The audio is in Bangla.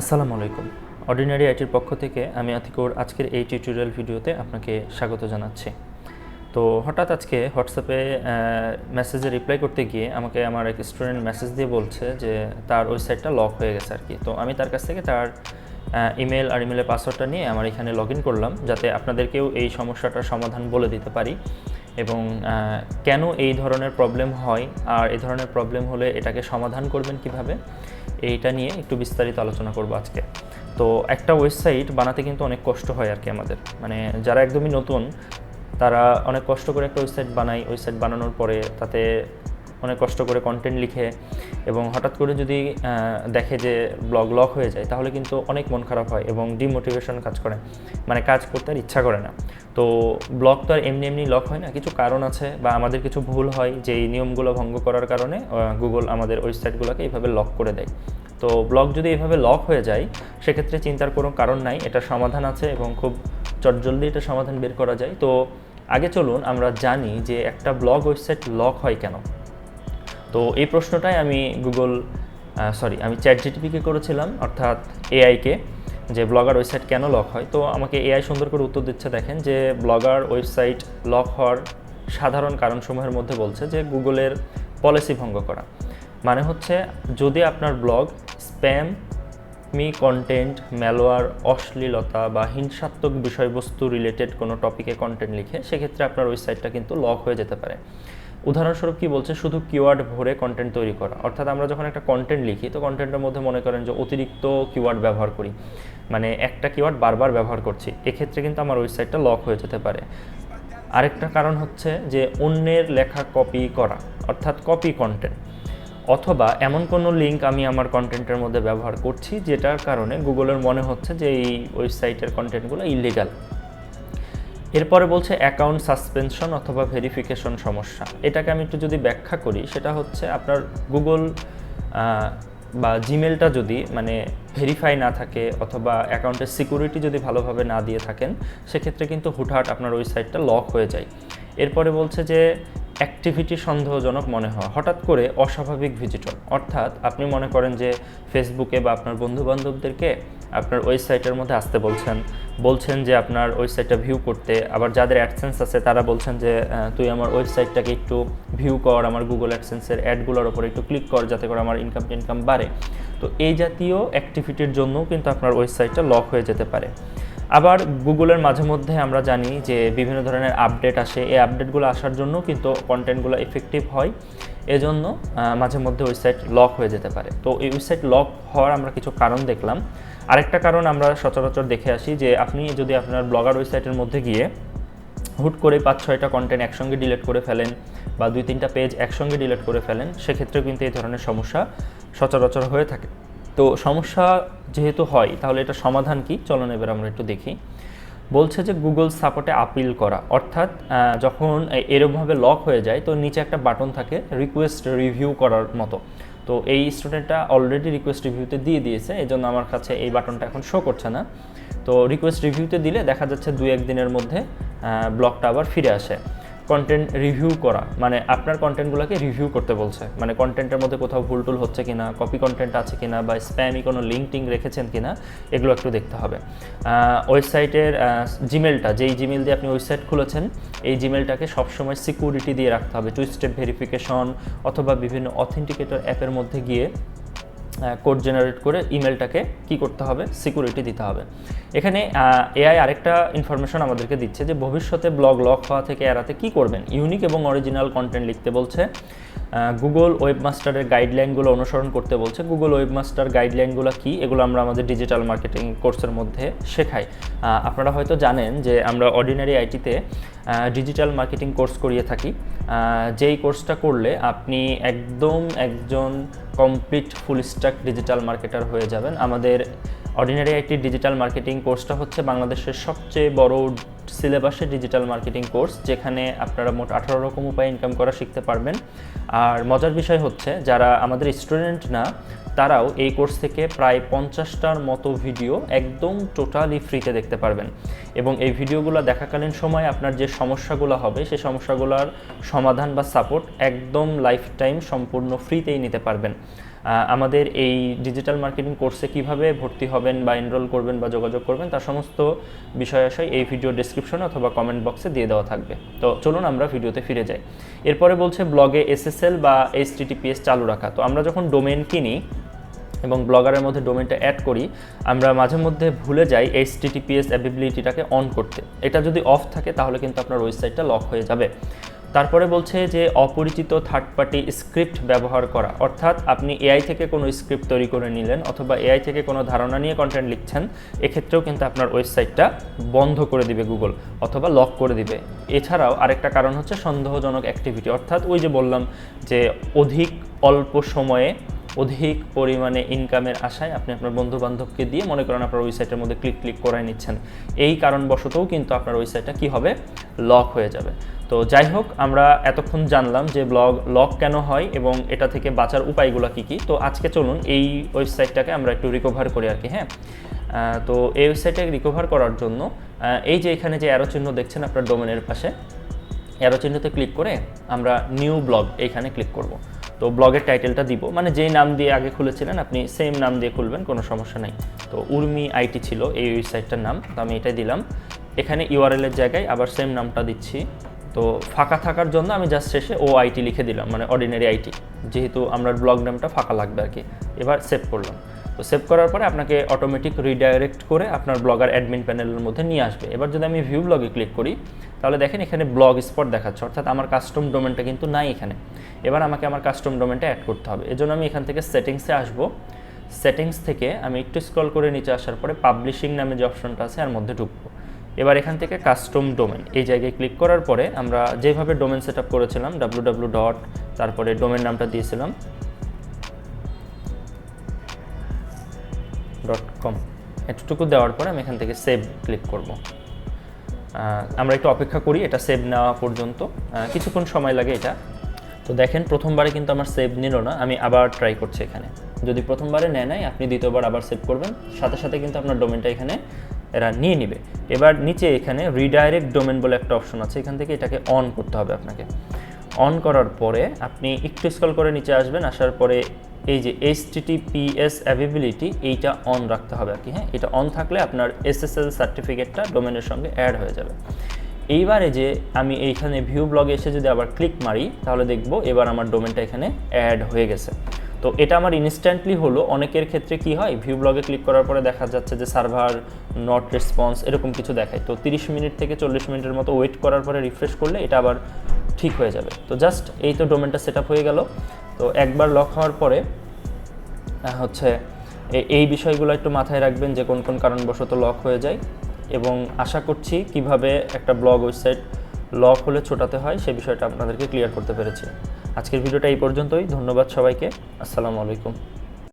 আসসালামু আলাইকুম। অর্ডিনারি আইটির পক্ষ থেকে আমি আতিকুর আজকের এই টিউটোরিয়াল ভিডিওতে আপনাকে স্বাগত জানাচ্ছি। তো হঠাৎ আজকে হোয়াটসঅ্যাপে মেসেজে রিপ্লাই করতে গিয়ে আমাকে আমার এক স্টুডেন্ট মেসেজ দিয়ে বলছে যে তার ওয়েবসাইটটা লক হয়ে গেছে আর কি তো আমি তার কাছ থেকে তার ইমেল আর ইমেলের পাসওয়ার্ডটা নিয়ে আমার এখানে লগ করলাম, যাতে আপনাদেরকেও এই সমস্যাটার সমাধান বলে দিতে পারি। এবং কেন এই ধরনের প্রবলেম হয় আর এই ধরনের প্রবলেম হলে এটাকে সমাধান করবেন কীভাবে, এইটা নিয়ে একটু বিস্তারিত আলোচনা করব আজকে। তো একটা ওয়েবসাইট বানাতে কিন্তু অনেক কষ্ট হয় আর কি আমাদের। মানে যারা একদমই নতুন, তারা অনেক কষ্ট করে একটা ওয়েবসাইট বানায় ওয়েবসাইট বানানোর পরে তাতে অনেক কষ্ট করে কন্টেন্ট লিখে এবং হঠাৎ করে যদি দেখে যে ব্লগ লক হয়ে যায়, তাহলে কিন্তু অনেক মন খারাপ হয় এবং ডিমোটিভেশন কাজ করে। মানে কাজ করতে আর ইচ্ছা করে না। তো ব্লগ তো আর এমনি এমনি লক হয় না, কিছু কারণ আছে বা আমাদের কিছু ভুল হয় যে এই নিয়মগুলো ভঙ্গ করার কারণে গুগল আমাদের ওয়েবসাইটগুলোকে এইভাবে লক করে দেয়। তো ব্লগ যদি এইভাবে লক হয়ে যায়, সেক্ষেত্রে চিন্তার কোনো কারণ নাই, এটা সমাধান আছে এবং খুব চটজলদি এটা সমাধান বের করা যায়। তো আগে চলুন আমরা জানি যে একটা ব্লগ ওয়েবসাইট লক হয় কেন। তো এই প্রশ্নটাই আমি গুগল সরি আমি চ্যাট জিটিপিকে করেছিলাম, অর্থাৎ এআইকে যে ব্লগার ওয়েবসাইট কেন লক হয়। তো আমাকে এআই সুন্দর করে উত্তর দিচ্ছে, দেখেন যে ব্লগার ওয়েবসাইট লক হওয়ার সাধারণ কারণসমূহের মধ্যে বলছে যে গুগলের পলিসি ভঙ্গ করা। মানে হচ্ছে যদি আপনার blog spam, me content, malware, অশ্লীলতা বা হিংসাত্মক বিষয়বস্তু রিলেটেড কোনো টপিকে কন্টেন্ট লিখে, সেক্ষেত্রে আপনার ওয়েবসাইটটা কিন্তু লক হয়ে যেতে পারে। উদাহরণস্বরূপ কি বলছে? শুধু কিওয়ার্ড ভরে কন্টেন্ট তৈরি করা। অর্থাৎ আমরা যখন একটা কন্টেন্ট লিখি, তো কন্টেন্টের মধ্যে মনে করেন যে অতিরিক্ত কিওয়ার্ড ব্যবহার করি। মানে একটা কিওয়ার্ড বারবার ব্যবহার করছি। এক্ষেত্রে কিন্তু আমার ওয়েবসাইটটা লক হয়ে যেতে পারে। আরেকটা কারণ হচ্ছে যে অন্যের লেখা কপি করা, অর্থাৎ কপি কন্টেন্ট অথবা এমন কোনো লিঙ্ক আমি আমার কন্টেন্টের মধ্যে ব্যবহার করছি, যেটার কারণে গুগলের মনে হচ্ছে যে এই ওয়েবসাইটের কন্টেন্টগুলো ইলিগাল এরপরে বলছে অ্যাকাউন্ট সাসপেনশন অথবা ভেরিফিকেশন সমস্যা। এটাকে আমি একটু যদি ব্যাখ্যা করি, সেটা হচ্ছে আপনার গুগল বা জিমেলটা যদি মানে ভেরিফাই না থাকে অথবা অ্যাকাউন্টের সিকিউরিটি যদি ভালোভাবে না দিয়ে থাকেন, সেক্ষেত্রে কিন্তু হুটহাট আপনার ওয়েবসাইটটা লক হয়ে যায়। এরপরে বলছে যে অ্যাক্টিভিটি সন্দেহজনক মনে হয় হঠাৎ করে অস্বাভাবিক ভিজিটর অর্থাৎ আপনি মনে করেন যে ফেসবুকে বা আপনার বন্ধু বান্ধবদেরকে আপনার ওয়েবসাইটের মধ্যে আসতে বলছেন বলছেন যে আপনার ওয়েবসাইটটা ভিউ করতে, আবার যাদের অ্যাডসেন্স আছে তারা বলছেন যে তুই আমার ওয়েবসাইটটাকে একটু ভিউ কর, আমার গুগল অ্যাডসেন্সের অ্যাডগুলোর ওপর একটু ক্লিক কর যাতে করে আমার ইনকাম টিনকাম বাড়ে। তো এই জাতীয় অ্যাক্টিভিটির জন্যও কিন্তু আপনার ওয়েবসাইটটা লক হয়ে যেতে পারে। আবার গুগলের মাঝে মধ্যে আমরা জানি যে বিভিন্ন ধরনের আপডেট আসে, এই আপডেটগুলো আসার জন্য কিন্তু কন্টেন্টগুলো এফেক্টিভ হয়। এজন্য মাঝে মধ্যে ওয়েবসাইট লক হয়ে যেতে পারে। তো এই ওয়েবসাইট লক হওয়ার আমরা কিছু কারণ দেখলাম। আরেকটা কারণ আমরা সচরাচর দেখে আসি যে আপনি যদি আপনার ব্লগার ওয়েবসাইটের মধ্যে গিয়ে হুট করে পাঁচ ছয়টা কন্টেন্ট একসঙ্গে ডিলিট করে ফেলেন বা দুই তিনটা পেজ একসঙ্গে ডিলিট করে ফেলেন, সেক্ষেত্রেও কিন্তু এই ধরনের সমস্যা সচরাচর হয়ে থাকে। তো সমস্যা যেহেতু হয়, তাহলে এটা সমাধান কি? চলুন এবার আমরা একটু দেখি। বলছে যে গুগল সাপোর্টে আপিল করা, অর্থাৎ যখন এরকমভাবে লক হয়ে যায়, তো নিচে একটা বাটন থাকে রিকোয়েস্ট রিভিউ করার মতো। তো এই স্টুডেন্টটা অলরেডি রিকোয়েস্ট রিভিউতে দিয়ে দিয়েছে এই জন্য আমার কাছে এই বাটনটা এখন শো করছে না। তো রিকোয়েস্ট রিভিউতে দিলে দেখা যাচ্ছে দু এক দিনের মধ্যে ব্লকটা আবার ফিরে আসে। কন্টেন্ট রিভিউ করা মানে আপনার কন্টেন্টগুলোকে রিভিউ করতে বলছে। মানে কন্টেন্টের মধ্যে কোথাও ভুল টুল হচ্ছে কিনা কপি কন্টেন্ট আছে কিনা, বা স্প্যামি কোনো লিঙ্ক টিঙ্ক রেখেছেন কিনা, এগুলো একটু দেখতে হবে। ওয়েবসাইটের জিমেলটা যেই জিমেল দিয়ে আপনি ওয়েবসাইট খুলেছেন, এই জিমেলটাকে সবসময় সিকিউরিটি দিয়ে রাখতে হবে। টু স্টেপ ভেরিফিকেশন অথবা বিভিন্ন অথেন্টিকেটর অ্যাপের মধ্যে গিয়ে কোড জেনারেট করে ইমেলটাকে কি করতে হবে? সিকিউরিটি দিতে হবে। এখানে এআই আরেকটা ইনফরমেশন আমাদেরকে দিচ্ছে যে ভবিষ্যতে ব্লগ লক হওয়া থেকে এড়াতে কি করবেন? ইউনিক এবং অরিজিনাল কন্টেন্ট লিখতে বলছে। গুগল ওয়েবমাস্টারের গাইডলাইনগুলো অনুসরণ করতে বলছে। গুগল ওয়েবমাস্টার গাইডলাইনগুলো কি? এগুলো আমরা আমাদের ডিজিটাল মার্কেটিং কোর্সের মধ্যে শেখাই। আপনারা হয়তো জানেন যে আমরা অর্ডিনারি আইটিতে ডিজিটাল মার্কেটিং কোর্স করিয়ে থাকি। যেই কোর্সটা করলে আপনি একদম একজন complete full stack digital marketer হয়ে যাবেন। আমাদের অর্ডিনারি আইটি ডিজিটাল মার্কেটিং কোর্সটা হচ্ছে বাংলাদেশের সবচেয়ে বড় সিলেবাসে ডিজিটাল মার্কেটিং কোর্স যেখানে আপনারা মোট আঠারো রকম উপায়ে ইনকাম করা শিখতে পারবেন। আর মজার বিষয় হচ্ছে, যারা আমাদের স্টুডেন্ট না, তারাও এই কোর্স থেকে প্রায় পঞ্চাশটার মতো ভিডিও একদম টোটালি ফ্রিতে দেখতে পারবেন। এবং এই ভিডিওগুলো দেখাকালীন সময় আপনার যে সমস্যাগুলো হবে সেই সমস্যাগুলোর সমাধান বা সাপোর্ট একদম লাইফ টাইম সম্পূর্ণ ফ্রিতেই নিতে পারবেন। আমাদের এই ডিজিটাল মার্কেটিং কোর্সে কীভাবে ভর্তি হবেন বা এনরোল করবেন বা যোগাযোগ করবেন, তার সমস্ত বিষয় আশয় এই ভিডিও ডিসক্রিপশনে অথবা কমেন্ট বক্সে দিয়ে দেওয়া থাকবে। তো চলুন আমরা ভিডিওতে ফিরে যাই। এরপরে বলছে ব্লগে এসএসএল বা এইচটিটিপিএস চালু রাখা। তো আমরা যখন ডোমেন কিনি এবং ব্লগারের মধ্যে ডোমেনটা অ্যাড করি, আমরা মাঝে মধ্যে ভুলে যাই এইচ টিটিপিএস অ্যাবিলিটিটাকে অন করতে। এটা যদি অফ থাকে, তাহলে কিন্তু আপনার ওয়েবসাইটটা লক হয়ে যাবে। তারপরে বলছে যে অপরিচিত থার্ড পার্টি স্ক্রিপ্ট ব্যবহার করা। অর্থাৎ আপনি এআই থেকে কোনো স্ক্রিপ্ট তৈরি করে নিলেন অথবা এআই থেকে কোনো ধারণা নিয়ে কন্টেন্ট লিখছেন, এক্ষেত্রেও কিন্তু আপনার ওয়েবসাইটটা বন্ধ করে দিবে গুগল অথবা লক করে দিবে। এছাড়াও আরেকটা কারণ হচ্ছে সন্দেহজনক অ্যাক্টিভিটি অর্থাৎ ওই যে বললাম যে অধিক অল্প সময়ে অধিক পরিমাণে ইনকামের আশায় আপনি আপনার বন্ধু বান্ধবকে দিয়ে মনে করেন আপনার ওয়েবসাইটের মধ্যে ক্লিক ক্লিক করাই নিচ্ছেন। এই কারণবশতও কিন্তু আপনার ওয়েবসাইটটা কি হবে? লক হয়ে যাবে। তো যাই হোক, আমরা এতক্ষণ জানলাম যে ব্লগ লক কেন হয় এবং এটা থেকে বাঁচার উপায়গুলো কী কী। তো আজকে চলুন এই ওয়েবসাইটটাকে আমরা একটু রিকভার করি আর কি হ্যাঁ? তো এই ওয়েবসাইটটাকে রিকভার করার জন্য এই যে এখানে যে অ্যারো চিহ্ন দেখছেন আপনার ডোমেনের পাশে অ্যারো চিহ্নতে ক্লিক করে আমরা নিউ ব্লগ এইখানে ক্লিক করব। তো ব্লগের টাইটেলটা দিব। মানে যেই নাম দিয়ে আগে খুলেছিলেন, আপনি সেম নাম দিয়ে খুলবেন, কোনো সমস্যা নেই। তো উর্মি আইটি ছিল এই ওয়েবসাইটটার নাম, তো আমি এটাই দিলাম। এখানে ইউআরএল এর জায়গায় আবার সেম নামটা দিচ্ছি। তো ফাঁকা থাকার জন্য আমি জাস্ট শেষে ও আইটি লিখে দিলাম মানে অর্ডিনারি আইটি যেহেতু আমরা ব্লগ নামটা ফাঁকা লাগবে আর কি। এবার সেভ করলাম। তো সেভ করার পরে আপনাকে অটোমেটিক রিডাইরেক্ট করে আপনার ব্লগার অ্যাডমিন প্যানেলের মধ্যে নিয়ে আসবে। এবার যদি আমি ভিউ ব্লগে ক্লিক করি, তাহলে দেখেন এখানে ব্লগ স্পট দেখাচ্ছে, অর্থাৎ আমার কাস্টম ডোমেনটা কিন্তু নাই এখানে। এবার আমাকে আমার কাস্টম ডোমেনটা অ্যাড করতে হবে। এজন্য আমি এখান থেকে সেটিংসে আসব। সেটিংস থেকে আমি একটু স্ক্রল করে নিচে আসার পরে পাবলিশিং নামে যে অপশনটা আছে, এর মধ্যে ঢুকবো। এবার এখান থেকে কাস্টম ডোমেন এই জায়গায় ক্লিক করার পরে আমরা যেভাবে ডোমেন সেট আপ করেছিলাম ডাব্লু ডট তারপরে ডোমেন নামটা দিয়েছিলাম ডট কম এতটুকু দেওয়ার পরে আমি এখান থেকে সেভ ক্লিক করব। আমরা একটু অপেক্ষা করি, এটা সেভ নেওয়া পর্যন্ত। কিছুক্ষণ সময় লাগে এটা। তো দেখেন, প্রথমবারে কিন্তু আমার সেভ নিল না, আমি আবার ট্রাই করছি এখানে। যদি প্রথমবারে নেয় নাই, আপনি দ্বিতীয়বার আবার সেভ করবেন। সাথে সাথে কিন্তু আপনার ডোমেনটা এখানে এরা নিয়ে নিবে। এবার নিচে এখানে রিডাইরেক্ট ডোমেন বলে একটা অপশন আছে, এখান থেকে এটাকে অন করতে হবে আপনাকে। অন করার পরে আপনি একটু স্কল করে নিচে আসবেন, আসার পরে এই যে এইচ টিটিপিএস অ্যাভেবিলিটি এইটা অন রাখতে হবে আর কি হ্যাঁ? এটা অন থাকলে আপনার এসএসএল সার্টিফিকেটটা ডোমেনের সঙ্গে অ্যাড হয়ে যাবে। এইবারে যে আমি এইখানে ভিউ ব্লগে এসে যদি আবার ক্লিক মারি, তাহলে দেখব এবার আমার ডোমেনটা এখানে অ্যাড হয়ে গেছে। তো এটা আমার ইনস্ট্যান্টলি হলো। অনেকের ক্ষেত্রে কি হয় ভিউ ব্লগে ক্লিক করার পরে দেখা যাচ্ছে যে সার্ভার নট রেসপন্স এরকম কিছু দেখায়। তো তিরিশ মিনিট থেকে চল্লিশ মিনিটের মতো ওয়েট করার পরে রিফ্রেশ করলে এটা আবার ঠিক হয়ে যাবে। তো জাস্ট এই তো ডোমেনটা সেট হয়ে গেল। তো একবার লক হওয়ার পরে হচ্ছে এই বিষয়গুলো একটু মাথায় রাখবেন যে কোন কোন কারণবশত লক হয়ে যায় এবং আশা করছি কীভাবে একটা ব্লগ ওয়েবসাইট লক হলে ছোটাতে হয় সে বিষয়টা আপনাদেরকে ক্লিয়ার করতে পেরেছি। আজকের ভিডিওটা এই পর্যন্তই, ধন্যবাদ সবাইকে, আসসালামু আলাইকুম।